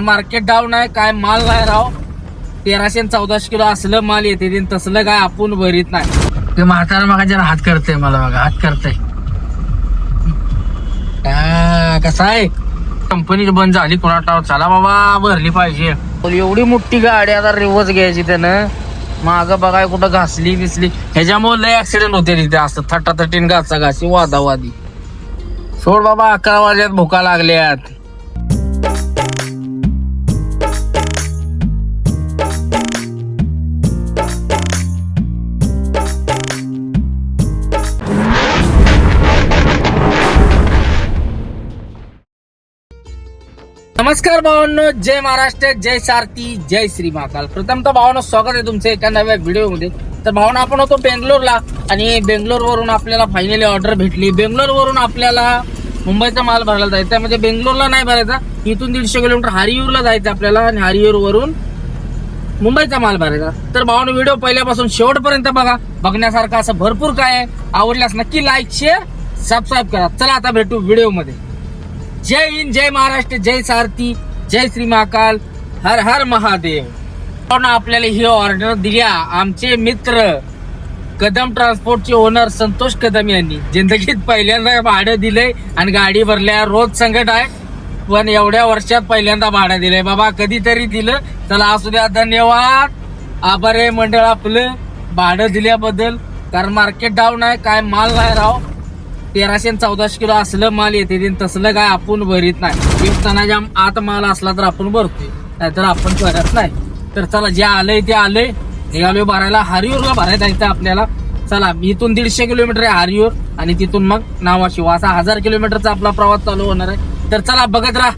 Market down आहे काय माल नाही राव. तेराशे चौदाशे किलो असलं माल येते तसलं काय आपण भरीत नाही. ते म्हातारा मग जरा हात करते मला बघा हात करते कसा आहे? कंपनी बंद झाली कोणाटा चला बाबा भरली पाहिजे. एवढी मोठी गाडी आता रिवर्स घ्यायची त्यानं. माग बघाय कुठं घासली बिसली. ह्याच्यामुळे लय ऍक्सिडेंट होते तिथे असं थटाथटीन घासा घासी वादावादी. सोड बाबा अकरा वाजल्यात भुका लागल्यात. नमस्कार भावांनो जय महाराष्ट्र जय सारथी जय श्री महाकाल. प्रथमतः भावांनो स्वागत आहे तुमचं एका नव्या व्हिडिओमध्ये. तर भावना आपण होतो बेंगलोरला आणि बेंगलोर वरून आपल्याला फायनली ऑर्डर भेटली. बेंगलोर वरून आपल्याला मुंबईचा माल भरायला जायचा आहे. म्हणजे बेंगलोरला नाही भरायचा इथून दीडशे किलोमीटर हरियूरला जायचं आपल्याला आणि हरियूर वरून मुंबईचा माल भरायचा. तर भावानं व्हिडिओ पहिल्यापासून शेवटपर्यंत बघा. बघण्यासारखं असं भरपूर काय आहे. आवडल्यास नक्की लाईक शेअर सबस्क्राईब करा. चला आता भेटू व्हिडिओमध्ये. जय हिंद जय महाराष्ट्र जय सारथी जय श्री महाकाल हर हर महादेव. पण आपल्याला ही ऑर्डर दिल्या. आमचे मित्र कदम ट्रान्सपोर्टचे ओनर संतोष कदम यांनी. जिंदगीत पहिल्यांदा भाडं दिलंय आणि गाडी भरल्या रोज संकट आहे. पण एवढ्या वर्षात पहिल्यांदा भाडं दिलंय. बाबा कधीतरी दिलं. चला असू द्या धन्यवाद. आभार आहे मंडळ आपलं भाडं दिल्याबद्दल. कारण मार्केट डाऊन आहे काय माल नाही राव. तेराशे चौदाशे किलो असलं माल येते तसलं काय आपण भरीत नाही. एक टनाच्या आत माल असला तर आपण भरतोय. नाहीतर आपण करत नाही. तर चला जे आलंय ते आलंय. निघालोय भरायला. हरियूरला भरायला जायचं आपल्याला. चला इथून दीडशे किलोमीटर आहे हरियूर आणि तिथून मग नावाशिवा असा हजार किलोमीटरचा आपला प्रवास चालू होणार आहे. तर चला बघत राहा.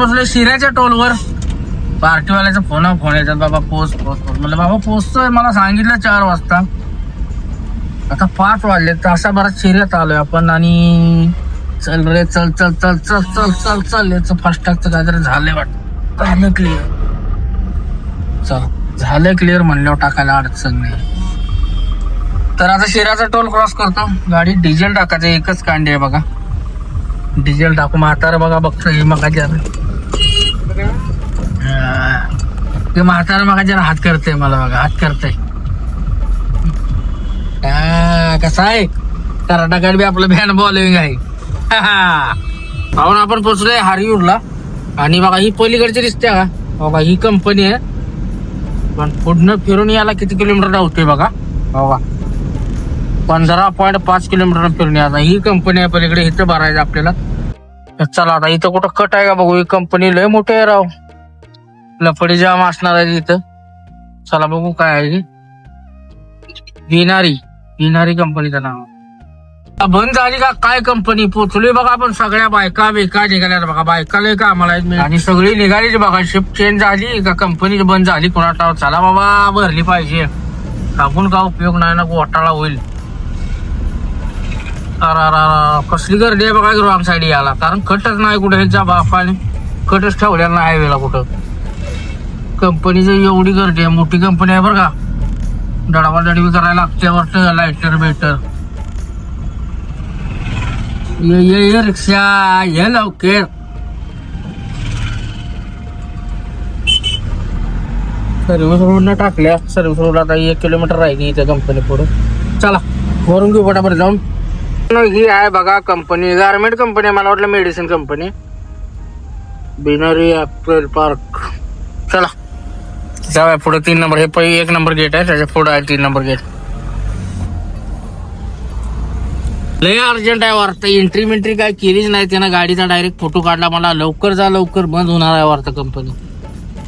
पोचलोय शिऱ्याच्या टोलवर. पार्टीवाल्याचा फोन फोन येतात बाबा पोच पोच पोच म्हणलं बाबा पोचतोय. मला सांगितलं चार वाजता. आता पाच वाजले तासा बराच शिऱ्यात आलोय आपण आणि चल रे चल चल चल चल चल चल चल याचं फास्टॅगचं काहीतरी झालंय वाटत. झालं क्लिअर चल झालं क्लिअर म्हणल्यावर टाकायला अडचण नाही. तर आता शिराचा टोल क्रॉस करतो. गाडी डिझेल टाकायचं एकच कांडी आहे बघा. डिझेल टाकू म्हातारा बघा बघतो हे मग ते म्हातारा मग जरा हात करते मला बघा हात करते कसा आहे? कर्नाटकात बी आपलं बॅन बॉलिंग आहे. पाहून आपण पोचलोय हरियूरला. आणि बघा ही पलीकडची दिसते का बघा ही कंपनी आहे. पण पुढनं फिरून यायला किती किलोमीटर धावते बघा. बघा. पंधरा पॉईंट पाच किलोमीटर फिरून यायचा ही कंपनी आहे पलीकडे इथं भरायचं आपल्याला. चला आता इथं कुठं कट आहे का बघू? ही कंपनी लय मोठी आहे राव. लफडी जाम असणार आहे इथं चला बघू काय आहे ही. गिनारी गिनारी कंपनीचं नाव. बंद झाली का? काय कंपनी पोचलोय बघा आपण सगळ्या बायका बेका निघाल्या बघा. बायकाला का आम्हाला आणि सगळी निघालीच बघा. शिफ्ट चेंज झाली. का कंपनी बंद झाली कोणाटा चला बाबा भरली पाहिजे. टाकून का उपयोग नाही? ना घोटाळा होईल. कसली गर्दी आहे बघा ग्राम साईड याला. कारण कटच नाही कुठे. ह्याच्या बापाने. कटच ठेवलेला नाही हायवेला कुठं. कंपनीचं एवढी गर्दी आहे. मोठी कंपनी आहे बरं का. दडावा दडवी करायला लागते वाटतं लाईटर बेटर ये ये ये रिक्षा. ये लवकर. सर्व्हिस रोडनं टाकल्या सर्व्हिस रोड आता एक किलोमीटर राहिली इथे कंपनी पुढे. चला वरून घेऊ पटापट जाऊन. ही आहे बघा कंपनी गारमेंट कंपनी आहे मला वाटलं मेडिसिन कंपनी बिनरी ॲपल पार्क चला. जाऊया पुढे तीन नंबर. हे पहिले एक नंबर गेट आहे त्याच्या पुढे आहे तीन नंबर गेट लय अर्जंट आहे वाटतं. एंट्री मेंट्री काय केलीच नाही त्यानं. गाडीचा डायरेक्ट फोटो काढला मला. लवकर जा लवकर बंद होणार आहे वाटतं कंपनी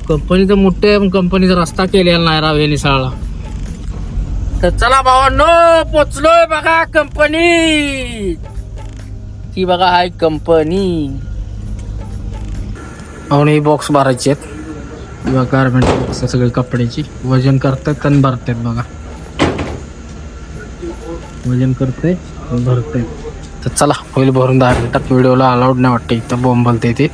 कंपनी तर मोठी आहे पण कंपनीचा रस्ता केलेला नाही राव हे निसाळला. तर चला भावांनो पोचलोय बघा कंपनी ही बघा हाय कंपनी आणि बॉक्स भरायचे आहेत. किंवा गारमेंट बॉक्स सगळे कपड्याची. वजन करतात आणि भरतात बघा. वजन करते भरते तर चला होईल भरून दहा मिनिटात. व्हिडिओला अलाउड नाही वाटतं. इथं बोंबलते ते.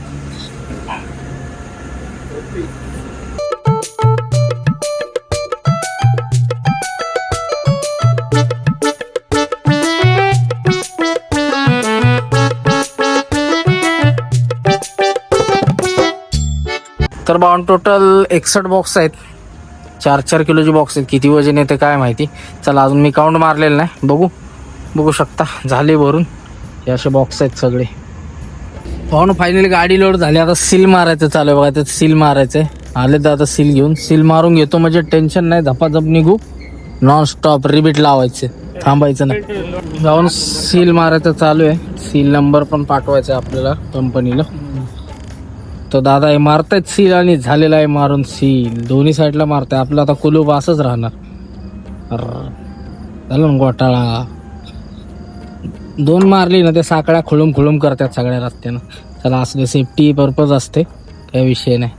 टोटल एकसष्ट बॉक्स आहेत. चार चार किलोचे बॉक्स आहेत. किती वजन येते काय माहिती? चला अजून मी काउंट मारलेलं नाही. बघू. बघू शकता. झाले भरून. हे असे बॉक्स आहेत सगळे. पाहून फायनली गाडी लोड झाली. आता सील मारायचं चालू आहे बघा. त्यात सील मारायचं आहे आले तर आता सील घेऊन. सील मारून घेतो. म्हणजे टेन्शन नाही. धपाधप निघू. नॉन स्टॉप रिबीट लावायचे. थांबायचं नाही. जाऊन सील मारायचं चालू आहे. सील नंबर पण पाठवायचा आहे आपल्याला कंपनीला तो दादा हे मारतायत सील आणि झालेला आहे मारून सील. दोन्ही साईडला मारताय. आपलं आता कुलूप असंच राहणार. झालं ना घोटाळा. दोन मारली ना ते साकळ्या खुळूम खुळूम करतात सगळ्या रस्त्यानं. चला असले सेफ्टी पर्पज असते. काही विषय नाही.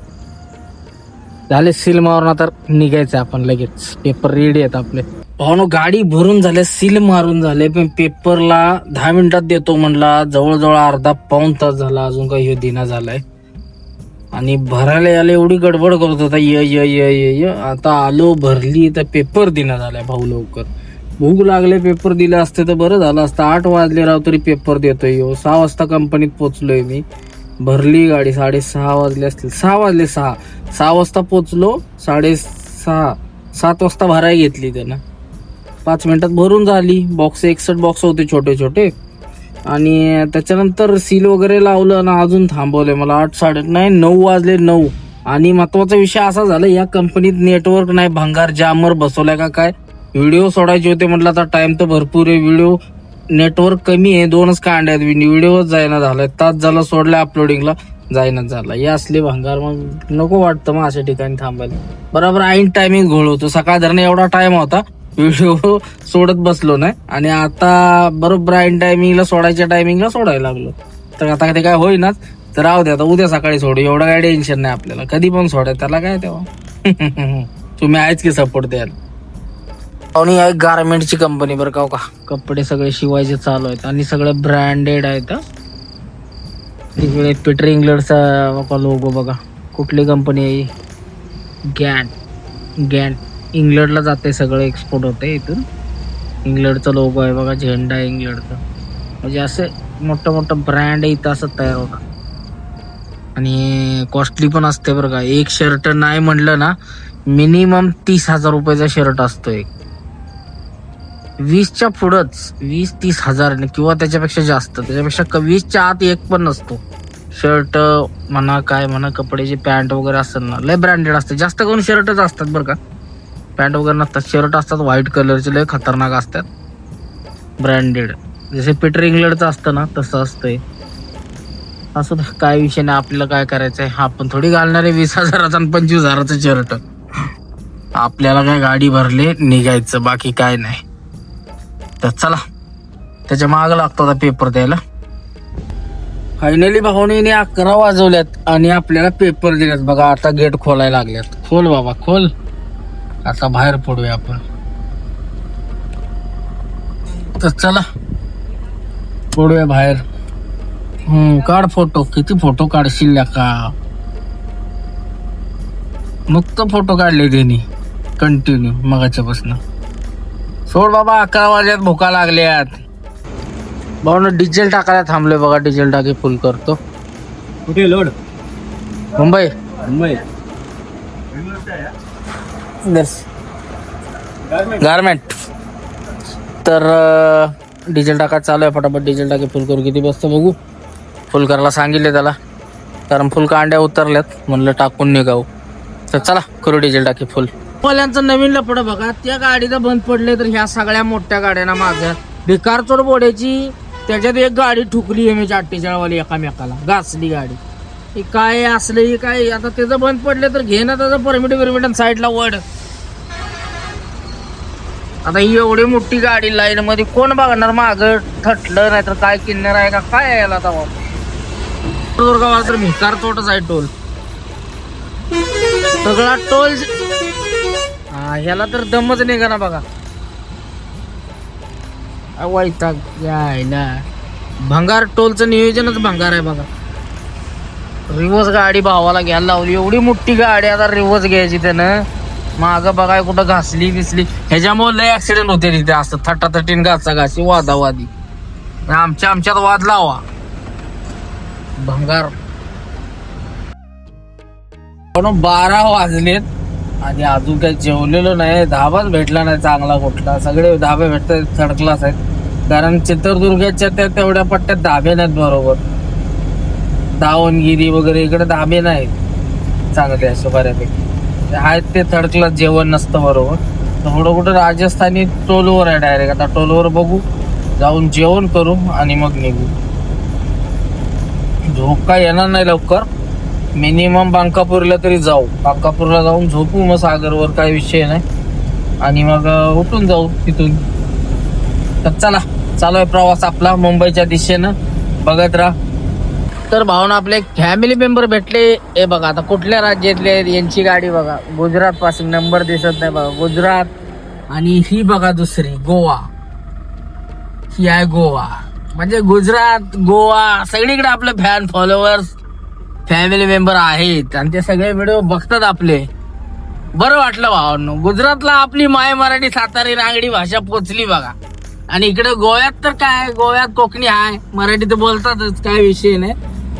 झाले सील मारून तर निघायचं आपण लगेच. पेपर रेडी आहेत आपले. भावनो गाडी भरून झाले सील मारून झाले पण पेपरला दहा मिनिटात देतो म्हणला. जवळजवळ अर्धा पाऊन तास झाला अजून काही दिना झालाय. आणि भरायला यायला एवढी गडबड करत होता य य य य य. आता आलो भरली तर पेपर दिना झालाय भाऊ लवकर. भूक लागले पेपर दिले असते तर बरं झालं असतं. आठ वाजले राव तरी पेपर देतोय हो सहा वाजता कंपनीत पोचलोय मी. भरली गाडी साडेसहा वाजले असतील. सहा वाजले सहा. सहा वाजता पोचलो साडेसहा सात वाजता भराय घेतली त्यानं. पाच मिनिटात भरून झाली. बॉक्स एकसठ बॉक्स होते छोटे छोटे आणि त्याच्यानंतर सील वगैरे लावलं ना अजून थांबवलंय मला. आठ साडे नाही नऊ वाजले नऊ. आणि महत्त्वाचा विषय असा झाला या कंपनीत नेटवर्क नाही भंगार जामर बसवलाय का काय? व्हिडिओ सोडायचे होते म्हटलं आता टाइम तर भरपूर आहे. व्हिडिओ नेटवर्क कमी आहे दोनच कांड आहेत. व्हिडिओच जायना झालाय तास झाला सोडलाय अपलोडिंगला जायना झाला. हे असले भंगार मग नको वाटतं मग अशा ठिकाणी थांबायला. बरोबर ऐन टायमिंग घोळ होतो. सकाळ धरणं एवढा टाइम होता. व्हिडिओ सोडत बसलो नाही. आणि आता बरोबर ऐन टायमिंगला सोडायच्या टायमिंगला सोडायला लागलो. तर आता ते काय होईनाच. तर राहू दे आता उद्या सकाळी सोडू. एवढं काय टेन्शन नाही आपल्याला. कधी पण सोडाय त्याला काय तेव्हा? तुम्ही आहेच की सपोर्ट द्याल आणि एक गारमेंटची कंपनी बरं का हो का? कपडे सगळे शिवायचे चालू आहेत. आणि सगळे ब्रँडेड आहेत तिकडे पीटर इंग्लंडचा लोगो बघा. कुठली कंपनी आहे गॅन गॅन इंग्लंडला जाते सगळं एक्सपोर्ट होते इथून. इंग्लंडचा लोगो आहे बघा झेंडा आहे इंग्लंडचा. म्हणजे असे मोठं मोठं ब्रँड इथं असं तयार होता. आणि कॉस्टली पण असते बरं का. एक शर्ट नाही म्हणलं ना मिनिमम तीस हजार रुपयाचा शर्ट असतो एक. वीसच्या पुढंच वीस तीस हजार किंवा त्याच्यापेक्षा जास्त. त्याच्यापेक्षा क- वीसच्या आत एक पण नसतो. शर्ट म्हणा काय म्हणा कपड्याची पॅन्ट वगैरे असतात ना लय ब्रँडेड असते. जास्त करून शर्टच असतात बरं का. पॅन्ट वगैरे नसतात. शर्ट असतात व्हाईट कलरचे लय खतरनाक असतात. ब्रँडेड जसे पीटर इंग्लंडचं असतं ना तसं असतंय. असं तर काय विषय नाही आपल्याला काय करायचं आहे आपण थोडी घालणार आहे वीस हजाराचा आणि पंचवीस हजाराचं शर्ट. आपल्याला काय गाडी भरले निघायचं बाकी काय नाही. तर चला त्याच्या माग लागतो आता पेपर द्यायला. फायनली भाऊनीने अकरा वाजवल्यात आणि आपल्याला पेपर दिलेत. बघा आता गेट खोलायला लागल्यात. खोल बाबा खोल. आता बाहेर पडूया आपण. तर चला पडूया बाहेर. हम्म काढ फोटो. किती फोटो काढशील का नुकतं फोटो काढले त्यांनी. कंटिन्यू मगाच्या पासन सोड बाबा अकरा वाजल्यात भुका लागल्यात. भाऊ डिझेल टाकायला थांबलोय बघा डिझेल टाकी फुल करतो. कुठे लोड? मुंबई. मुंबई. गारमेंट तर डिझेल टाका चालू आहे फटाफट डिझेल टाकी फुल करू. किती बसतं बघू. फुल करायला सांगितले त्याला. कारण फुल कांड्या उतरल्यात. म्हणलं टाकून निघाऊ तर चला करू डिझेल टाकी फुल वाल्यांचं नवीन लपड बघा. त्या गाडीचं बंद पडले तर ह्या सगळ्या मोठ्या गाड्यांना माझ्या भिकारचोड बोड्याची त्याच्यात एक गाडी ठुकली एम म्हणजे एच अठ्ठेचाळीस एकामेकाला. घासली गाडी. ही काय असलं ही काय? आता त्याचं बंद पडलं तर घे ना त्याचं परमिट बिरमिट साईडला वड आता ही एवढी मोठी गाडी लाईन मध्ये कोण बघणार? माग थटलं नाही तर काय किन्नर आहे का? काय यायला याला आता दुर्गावाला तर भिकार तोटच आहे टोल. सगळा टोल हा ह्याला तर दमच निघा ना बघा. वैताग यायला. भंगार टोलचं नियोजनच भंगार आहे बघा. रिवर्स गाडी भावाला घ्यायला लावली. एवढी मोठी गाडी आता रिवर्स घ्यायची त्यानं. माग बघाय कुठं घासली बिसली. ह्याच्यामुळे लय ऍक्सिडेंट होते तिथे असं. थटाथटीन घासा घासी वादावादी. आमच्या आमच्यात वाद लावा. भंगार. पण बारा वाजलेत. आणि अजून काही जेवलेलो नाही. धाबाच भेटला नाही चांगला कुठला. सगळे धाबे भेटतात थर्ड क्लास आहेत. कारण चित्रदुर्गाच्या त्या तेवढ्या पट्ट्यात धाबे नाहीत बरोबर. दावणगिरी वगैरे इकडे धाबे नाहीत चांगले असे बऱ्यापैकी. आहेत ते थर्ड क्लास जेवण नसतं बरोबर. तर कुठं कुठं राजस्थानी टोलवर आहे डायरेक्ट आता टोलवर बघू. जाऊन जेवण करू आणि मग निघू. झोप काय येणार नाही लवकर. मिनिमम बांकापूरला तरी जाऊ. बांकापूरला जाऊन झोपू मग सागरवर काही विषय नाही. आणि मग उठून जाऊ तिथून. तर चला चालू आहे प्रवास आपला मुंबईच्या दिशेनं. बघत राहा. तर भावना आपले एक फॅमिली मेंबर भेटले. हे बघा आता कुठल्या राज्यातले यांची गाडी बघा. गुजरात पासून नंबर दिसत नाही बघा. गुजरात आणि ही बघा दुसरी गोवा. ही आहे गोवा. म्हणजे गुजरात गोवा सगळीकडे आपले फॅन फॉलोअर्स फॅमिली मेंबर आहेत. आणि ते सगळे व्हिडिओ बघतात आपले. बरं वाटलं भावांनो. गुजरातला आपली माय मराठी सातारी रांगडी भाषा पोचली बघा. आणि इकडे गोव्यात तर काय गोव्यात कोकणी आहे. मराठी तर बोलतातच काय विषय नाही.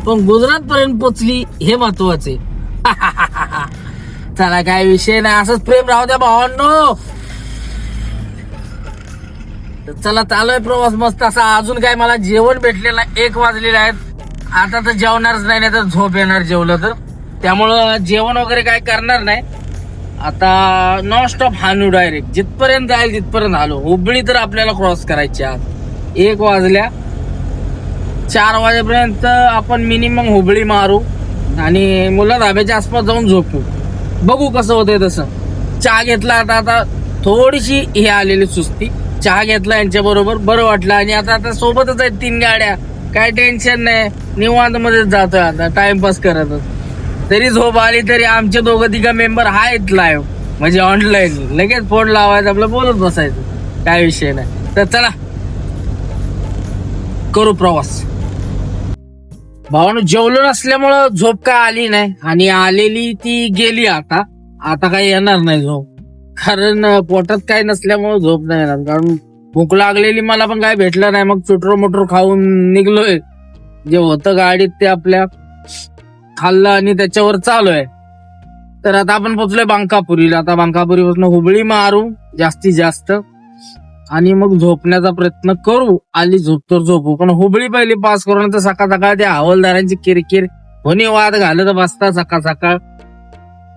पण गुजरात पर्यंत पोचली हे महत्त्वाचे. चला काय विषय नाही असंच प्रेम राहू द्या भावांनो. चला चालू आहे प्रवास मस्त असा. अजून काय मला जेवण भेटलेलं एक वाजलेलं आहेत. आता तर जेवणारच नाही नाही तर झोप येणार जेवलं तर. त्यामुळं जेवण वगैरे काय करणार नाही. आता नॉन स्टॉप हानू डायरेक्ट जिथपर्यंत जाईल तिथपर्यंत आलो हुबळी तर आपल्याला क्रॉस करायची आज एक वाजल्या चार वाजेपर्यंत आपण मिनिमम हुबळी मारू आणि मुलं धाब्याच्या आसपास जाऊन झोपू. बघू कसं होतंय तसं. चहा घेतला आता आता थोडीशी हे आलेली सुस्ती. चहा घेतला यांच्या बरोबर बरं वाटलं. आणि आता आता सोबतच आहेत तीन गाड्या. काय टेन्शन नाही. निवांत मध्येच जातोय आता. टाइमपास करतच तरी झोप आली तरी आमचे दोघं तिघं मेंबर आहेत लाईव्ह म्हणजे ऑनलाईन लगेच फोन लावायचं आपलं बोलत बसायचं. काय विषय नाही. तर चला. करू प्रवास. भावानं जेवलो नसल्यामुळं झोप काय आली नाही. आणि आलेली ती गेली आता. आता काही येणार नाही झोप. कारण पोटात काय नसल्यामुळं झोप नाही येणार. कारण भूक लागलेली मला पण काय भेटलं नाही. मग चुटर मोटर खाऊन निघलोय. जे होतं गाडीत ते आपल्या खाल्लं आणि त्याच्यावर चालू आहे तर आता आपण पोचलोय बांकापुरीला. आता बांकापुरीपासून हुबळी मारू. जास्तीत जास्त. आणि मग झोपण्याचा प्रयत्न करू. आली झोप तर झोपू. पण हुबळी पहिली पास करून तर सकाळ सकाळ त्या हवालदारांची किरकिर होणी वाद घालत बसता सकाळ सकाळ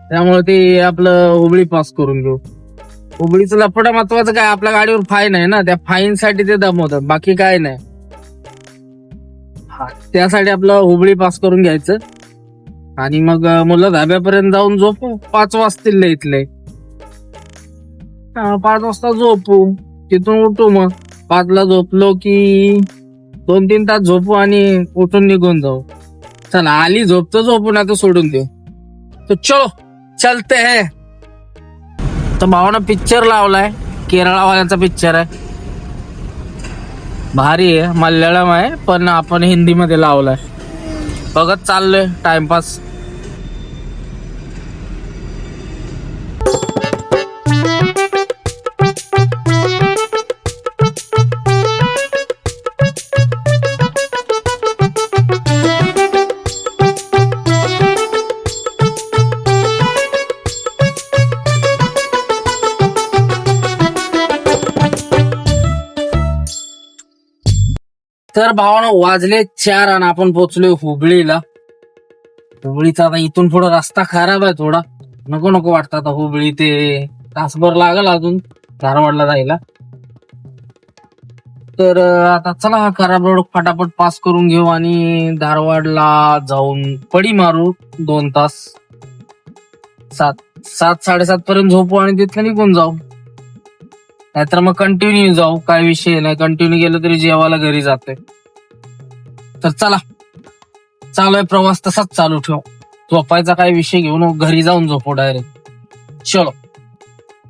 त्यामुळे ते आपलं हुबळी पास करून घेऊ. हुबळीचं लपडा महत्वाचं काय? आपल्या गाडीवर फाईन आहे ना? त्या फाईन साठी ते दमवतात बाकी काय नाही. हा. त्यासाठी आपलं हुबळी पास करून घ्यायचं. आणि मग मुलं धाब्यापर्यंत जाऊन झोपू. पाच वाजतील इथले. पाच वाजता झोपू. तिथून उठू मग. पाचला झोपलो की दोन तीन तास झोपू आणि उठून निघून जाऊ. चला आली झोप तर झोपू तर सोडून देऊ. तर चलो चलते है. तर भावानं पिक्चर लावलाय. केरळावाल्यांचा पिक्चर आहे. भारी आहे मल्याळम आहे पण आपण हिंदीमध्ये लावलाय. बघत चाललोय टाइमपास भावानं वाजले चार आणि आपण पोचलोय हुबळीला. हुबळीचा आता इथून पुढे रस्ता खराब आहे थोडा. नको नको वाटतं आता हुबळी ते तासभर लागल अजून धारवाडला जायला. तर आता चला हा खराब रोड फटाफट पास करून घेऊ आणि धारवाडला जाऊन पडी मारू दोन तास. सात सात साडेसात पर्यंत झोपू आणि तिथलं निघून जाऊ. नाहीतर मग कंटिन्यू जाऊ काय विषय नाही. कंटिन्यू गेलं तरी जेवायला घरी जाते तर चला. चालू आहे प्रवास तसाच चालू ठेव. झोपायचा काही विषय घेऊन घरी जाऊन झोपू डायरेक्ट चलो.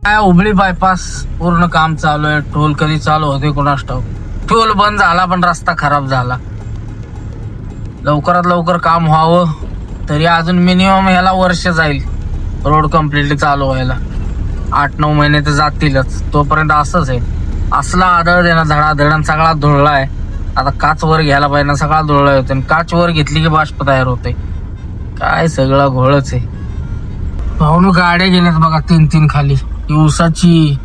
काय हुबळी बायपास पूर्ण काम चालू आहे टोल कधी चालू होते कोणास ठाऊ टोल बंद झाला पण रस्ता खराब झाला. लवकरात लवकर काम व्हावं तरी अजून मिनिमम ह्याला वर्ष जाईल. रोड कम्प्लिटली चालू व्हायला. आठ नऊ महिने तर जातीलच. तोपर्यंत असंच आहे. असला आदळ देणं धडाधडण सगळा धुळला आहे. आता काच वर घ्यायला पाहिजे ना सकाळ धुळला होते आणि काच वर घेतली की बाष्प तयार होते काय सगळा घोळच आहे. भाऊन गाड्या गेल्यात बघा तीन तीन खाली. ही ऊसाची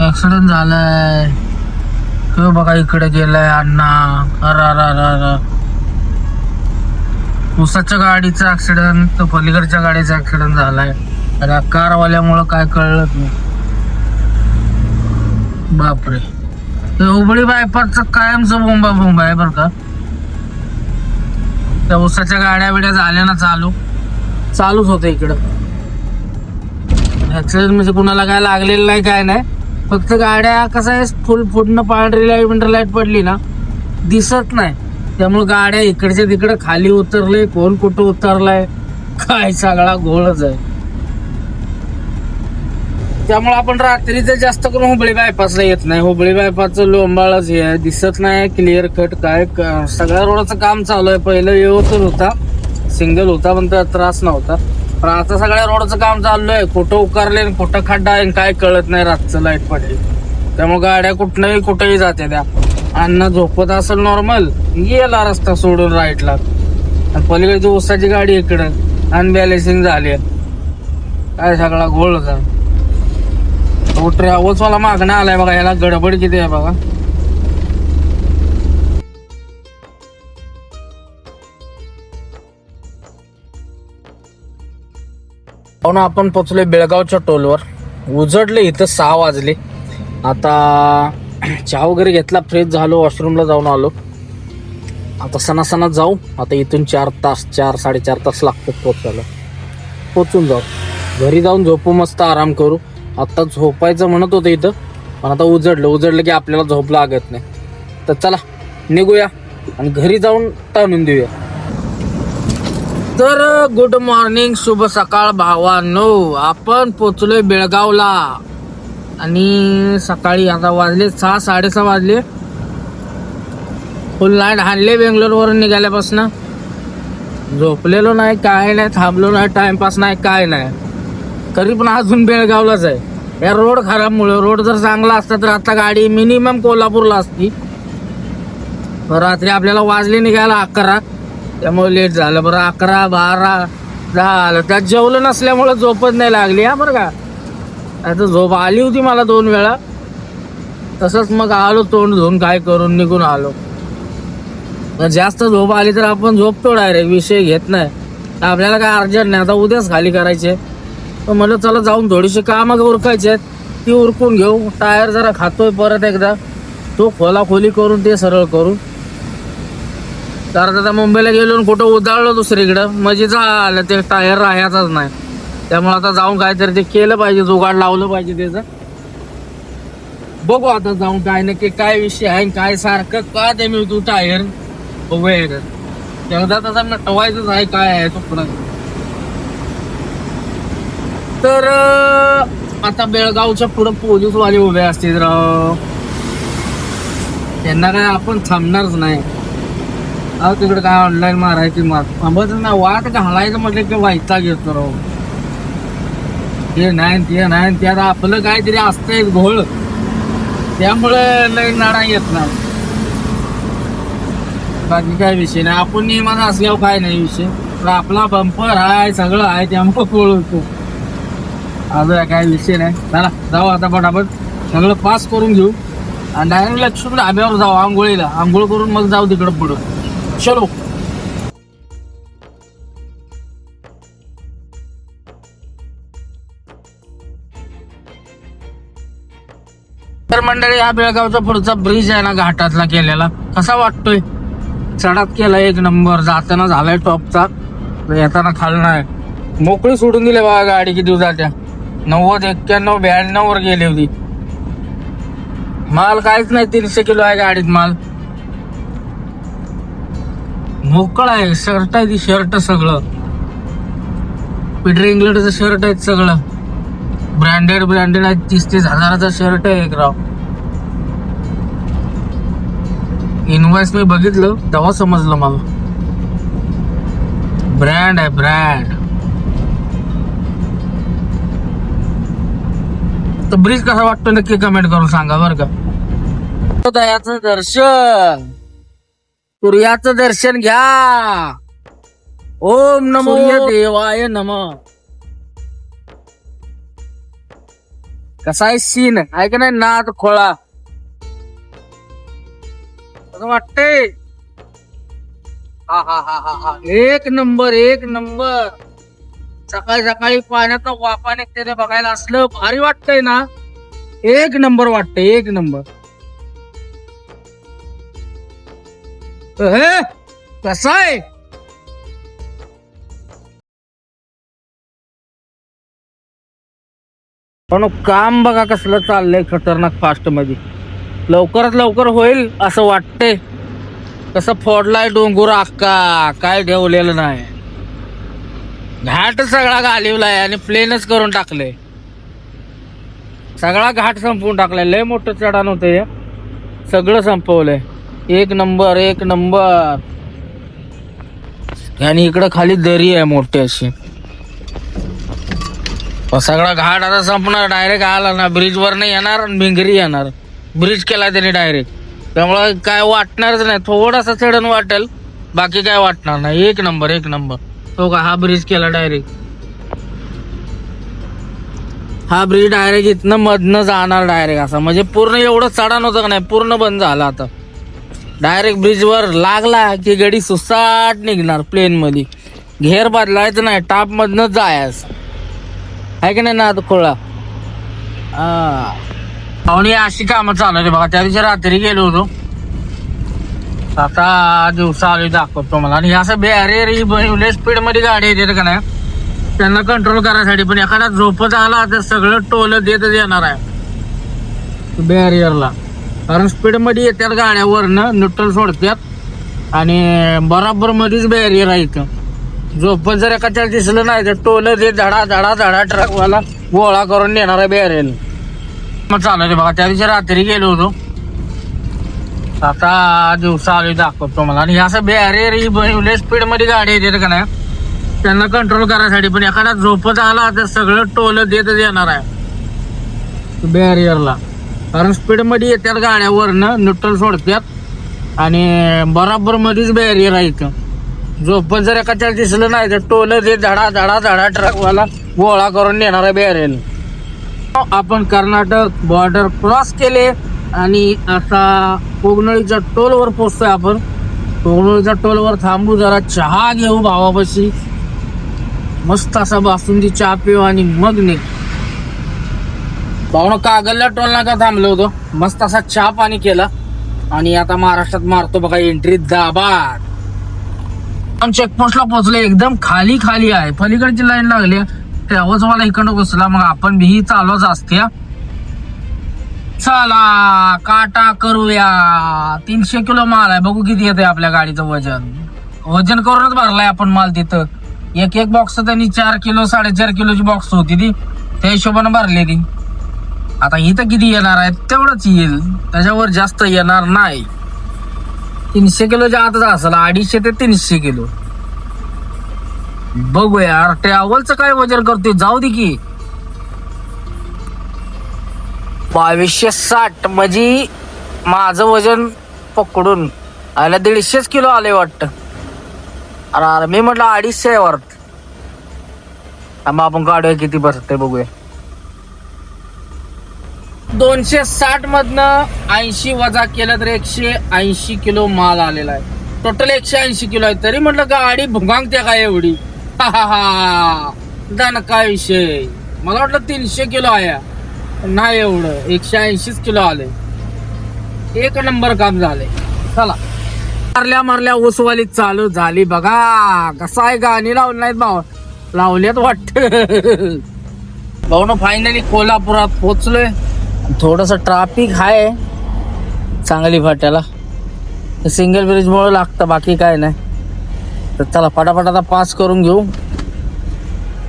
ऍक्सिडेंट झालाय. किंवा बघा इकडे गेलाय अण्णा. अरा अरे अरे ऊसाच्या गाडीचा ऍक्सिडेंट तर पलीकडच्या गाडीचा ऍक्सिडेंट झालाय. आणि कारवाल्यामुळं काय कळलं नाही. बापरे. उबळी हुबळी बायपासचं कायमचं बोंबा बोंबा आहे बरं का. त्या उसाच्या गाड्या बिड्या झाल्या ना चालू. चालूच होतं इकडं. ऍक्सिडेंट म्हणजे कुणाला काय लागलेलं नाही काय नाही. फक्त गाड्या कसं आहे फुल फुटणं पांढरी लाइट विंटर लाइट पडली ना दिसत नाही. त्यामुळे गाड्या इकडच्या तिकडं खाली उतरले कोण कुठं उतरलाय काय सगळा घोळच आहे. त्यामुळे आपण रात्रीचं जास्त करून हुबळी बायपासला येत नाही. हुबळी बायपासचं लोंबाळच हे आहे. दिसत नाही क्लिअर कट काय क- सगळ्या रोडाचं काम चालू आहे. पहिलं व्यवस्थित होता सिंगल होता पण त्यात त्रास नव्हता. पण आता सगळ्या रोडचं काम चालू आहे. कुठं उकारले आणि कुठं खड्डा आहे आणि काय कळत नाही रातचं लाइट पडली. त्यामुळे गाड्या कुठनंही कुठेही जाते त्या. अन्न झोपत असेल नॉर्मल गेला रस्ता सोडून राईटला आणि पलीकडची उसाची गाडी इकडं. अनबॅलेन्सिंग झाली काय सगळा गोळ होता तो ट्रॅव्हल्स वाला मागणं आलाय बघा याला गडबड किती आहे बघा. हो पाहून आपण पोचलोय बेळगावच्या टोलवर. उजडले इथं सहा वाजले. आता चहा वगैरे घेतला फ्रेश झालो वॉशरूमला जाऊन आलो. आता सणासणा जाऊ आता इथून चार तास चार साडेचार तास लागतात पोचायला. पोचून जाऊ. घरी जाऊन झोपू मस्त आराम करू. आता झोपायचं म्हणत होतं इथं पण आता उजडलं उजडलं की आपल्याला झोप लागत नाही. तर चला निघूया आणि घरी जाऊन ताणून देऊया. तर गुड मॉर्निंग शुभ सकाळ भावानो. आपण पोचलोय बेळगावला. आणि सकाळी आता वाजले सहा साडेसहा वाजले. फुल नाईट हाणले बेंगलोरवरून निघाल्यापासून. झोपलेलो नाही काय नाही थांबलो नाही टाइमपास नाही काय नाही. तरी पण अजून बेळगावलाच आहे. या रोड खराबमुळे रोड जर चांगला असता तर आता गाडी मिनिमम कोल्हापूरला असती. रात्री आपल्याला वाजले निघायला अकरा. त्यामुळे लेट झालं. बरं अकरा बारा दहा आलं. त्यात जेवलं नसल्यामुळे झोपच नाही लागली. हा बरं का? आता झोप आली होती मला दोन वेळा. तसंच मग आलो तोंड धुवून काय करून निघून आलो. जास्त झोप आली तर आपण झोपतो डायरेक्ट विषय घेत नाही. आपल्याला काय अर्जंट नाही. आता उद्याच खाली करायचे. तर म्हणलं चला जाऊन थोडीशी कामं उरकायचे आहेत. ती उरकून घेऊ. टायर जरा खातोय परत एकदा. तो खोला खोली करून ते सरळ करू कारण आता मुंबईला गेलो आणि कुठं उदाळलं दुसरीकडं. म्हणजे आलं ते टायर राहायचाच नाही. त्यामुळे आता जाऊन काहीतरी ते केलं पाहिजे जुगाड लावलं पाहिजे त्याचं. बघू आता जाऊन काय नक्की काय विषय आहे आणि काय सारखं. का ते मी तू टायर? बघूया एकदा. एकदा तसा टवायचंच आहे काय आहे तो पुन्हा तर आता बेळगावच्या पुढं पोलीसवाले उभे असतील राव. त्यांना काय आपण थांबणारच नाही. अहो तिकडे काय ऑनलाईन मारायची मार. थांबत ना वाट घालायचं म्हटलं की वाईटा घेतो राव. ते नाही ते नाही त्यात आपलं काहीतरी असतंय घोळ. त्यामुळे लई नाडा येत नाही. बाकी काय विषय नाही. आपण नियमात असल्यावर काय नाही विषय. आपला बंपर आहे सगळं आहे त्यामुळे होतो अजून काय विषय नाही. चला जाऊ आता पटापट. सगळं पास करून घेऊ. आणि डायरेक्ट लक्ष्मी आंब्यावर जाऊ आंघोळीला. आंघोळ करून मग जाऊ तिकडं पुढं. चलो. तर मंडळी हा बेळगावचा पुढचा ब्रिज आहे ना घाटातला केलेला. कसा वाटतोय? चढात केला एक नंबर जाताना झालाय टॉपचा येताना खालना आहे. मोकळी सोडून दिले बा गाडी किती जात्या. नव्वद एक्क्याण्णव ब्याण्णव वर गेली होती. माल काहीच नाही तीनशे किलो आहे गाडीत माल. मोकळं आहे शर्ट आहे ती शर्ट सगळं. पीटर इंग्लंडचं शर्ट आहेत सगळं. ब्रँडेड ब्रँडेड आहे तीस तीस हजाराचा शर्ट आहे एक राव. इन्व्हॉइस मी बघितलं तेव्हा समजलं मला. ब्रँड आहे ब्रँड तर ब्रिज कसा वाटतो नक्की कमेंट करून सांगा बरं का. दयाचं दर्शन. सूर्याचं दर्शन घ्या. ओम नमो देवाय नम. कसा आहे सीन आहे का नाही नाद खोळा? असं वाटतंय? हा हा हा हा हा. एक नंबर एक नंबर. सकाळी सकाळी पाण्यात वापाने त्याने बघायला असलं भारी वाटतंय ना. एक नंबर वाटतंय एक नंबर. हे कसा आहे? पण काम बघा कसलं चाललंय खतरनाक फास्टमध्ये. लवकरात लवकर होईल असं वाटतंय. कसं फोडलाय डोंगूर अक्का काय ठेवलेलं नाही. घाट सगळा घालिवलाय आणि प्लेनच करून टाकले सगळा घाट संपवून टाकलाय. लय मोठं चढाण होतं हे सगळं संपवलंय. एक नंबर एक नंबर. आणि इकडं खाली दरी आहे मोठी अशी. सगळा घाट आता संपणार. डायरेक्ट आला ना ब्रिज वर नाही येणार आणि भिंगरी येणार. ब्रिज केला त्याने डायरेक्ट त्यामुळे काय वाटणारच नाही. थोडासा चढण वाटेल बाकी काय वाटणार नाही. एक नंबर एक नंबर. हो का? हा ब्रिज केला डायरेक्ट हा ब्रिज डायरेक्ट इथनं मधनं जाणार डायरेक्ट असा. म्हणजे पूर्ण एवढं चढण होतं का नाही? पूर्ण बंद झाला आता. डायरेक्ट ब्रिजवर लागला की गडी सुसाट निघणार प्लेन मध्ये घेर बदलायचं नाही टाप मधनच आहे की नाही ना आता खोळा पाहुणे अशी कामं चालू आहे बघा. त्या दिवशी रात्री गेलो होतो. आता दिवसा आलो दाखवतो मला. आणि असं बॅरियर ही बनवले स्पीडमध्ये गाडी येते का नाही? त्यांना कंट्रोल करायसाठी पण एखादा झोपत आला तर सगळं टोल देतच येणार आहे. बॅरियरला कारण स्पीडमध्ये येतात गाड्यावरनं न्यूट्रल सोडतात. आणि बराबर मध्येच बॅरियर आहे इथं. झोपत जर एखाद्या दिसलं नाही तर टोल दे धडा धडा धडा ट्रकवाला गोळा करून नेणार आहे बॅरियर मग चालू आहे बघा. त्या दिवशी रात्री गेलो होतो. आता दिवसा आलो दाखवतो मला आणि असं बॅरियर ही बनवले स्पीडमध्ये गाडी येते का नाही त्यांना कंट्रोल करायसाठी पण एखादा झोपत आला तर सगळं टोल देतच येणार आहे. बॅरियरला कारण स्पीडमध्ये येतात गाड्यावरनं न्यूट्रल सोडतात. आणि बराबर मध्येच बॅरियर आहे इथं. झोपत जर एखाद्याला दिसलं नाही तर टोल दे धडा धडा धडा ट्रकवाला गोळा करून नेणार आहे बॅरियर आपण कर्नाटक बॉर्डर क्रॉस केले. आणि आता कोगनळीच्या टोलवर पोचतोय आपण. कोगनळीच्या टोलवर थांबू जरा चहा घेऊ भावापाशी. मस्त असा बासुंदी चहा पिऊ आणि मग निघ. भावनं कागलला टोल नाका थांबलो होतो. मस्त असा चहा पाणी केला. आणि आता महाराष्ट्रात मारतो बघा एंट्री दाबाद. आपण चेकपोस्टला पोहोचलो एकदम खाली खाली आहे. पलीकडची लाईन लागली तेव्हाच मला इकडं घुसला मग आपण भी चालूच असते चला काटा करूया. तीनशे किलो माल आहे. बघू किती येते आपल्या गाडीचं वजन. वजन करूनच भरलाय आपण माल तिथं. एक एक बॉक्स त्यांनी चार किलो साडेचार किलोची बॉक्स होती ती. त्या हिशोबानं भरली ती. आता इथं किती येणार आहे? तेवढंच येईल. त्याच्यावर जास्त येणार नाही. तीनशे किलोच्या आतच असेल. अडीचशे ते तीनशे किलो. बघूया. ट्रॅव्हलचं काय वजन करतोय? जाऊ दे की. बावीसशे साठ म्हणजे माझं वजन पकडून आला दीडशेच किलो आले वाटत. अरे अरे मी म्हटलं अडीचशे वरत मग आपण काढूया किती बसते बघूया. दोनशे साठ मधनं ऐंशी वजा केलं तर एकशे ऐंशी किलो माल आलेला आहे. टोटल एकशे ऐंशी किलो आहे. तरी म्हटलं गाडी भुगांगते काय एवढी? हा हा हा. दन काय विषय मला वाटलं तीनशे किलो आहे. नाही एवढं. एकशे ऐंशीच किलो आले एक नंबर काम झाले चला. मारल्या मारल्या ओसवाली चालू झाली बघा. कसा आहे गाणी लावली नाहीत भाऊ. लावल्यात वाटत. भाऊ ना फायनली कोल्हापुरात पोचलोय थोडस ट्राफिक आहे चांगली फाट्याला. सिंगल ब्रिज मुळे लागतं बाकी काय नाही. तर चला फटाफट आता पास करून घेऊ.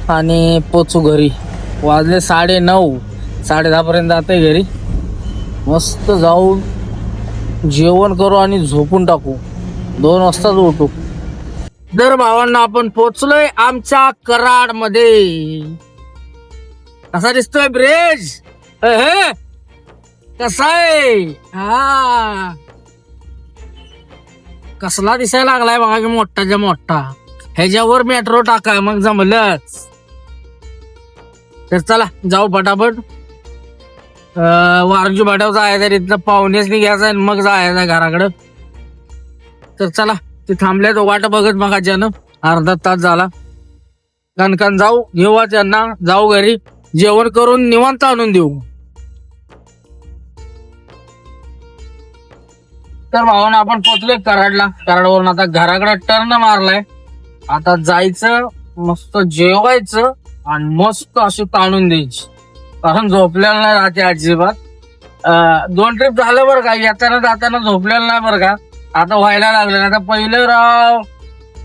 आणि पोचू घरी. वाजले साडे नऊ. साडे दहापर्यंत जाते घरी. मस्त जाऊन जेवण करू आणि झोपून टाकू. दोन वाजताच उठू. दर भावांना आपण पोचलोय आमच्या कराडमध्ये कसा दिसतोय ब्रिज? कसा आहे? हा. कसला दिसायला लागलाय बघा की मोठाच्या मोठा. ह्याच्यावर मेट्रो टाकाय मग जमलंच. तर चला जाऊ पटापट वारंजी भाटावर जायचं आहे, इथलं पाहुणेच घ्यायचं आणि मग जायचं घराकडं. तर चला ते थांबल्या तो वाट बघत मग अचानक अर्धा तास झाला. कणकण जाऊ घेऊ त्यांना जाऊ घरी. जेवण करून निवांत आणून देऊ. तर भावानं आपण पोचलोय कराडला. कराडवरून आता घराकडे टर्न मारलाय. आता जायचं मस्त जेवायचं आणि मस्त अशी ताणून द्यायची. कारण झोपलेला नाही राहते अजिबात. दोन ट्रिप झालं बरं का येताना जाताना झोपलेलं नाही बरं का. आता व्हायला लागलं आता पहिलं राव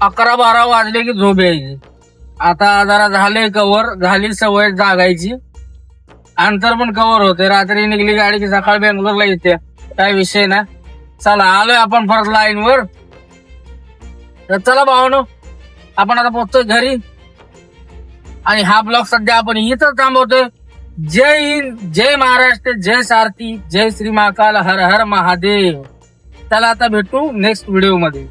अकरा बारा वाजले की झोप यायची. आता जरा झाले कवर झाली सवय जागायची. अंतर पण कव्हर होते रात्री निघली गाडी की सकाळी बेंगलोरला येते. काय विषय ना चला आलोय आपण परत लाईनवर तर चला भावनो आपण आता पोहोचतोय घरी. आणि हा ब्लॉग सध्या आपण इथं थांबवतोय. जय हिंद जय महाराष्ट्र जय सारथी जय श्री महाकाल हर हर महादेव. चला आता भेटू नेक्स्ट व्हिडिओमध्ये.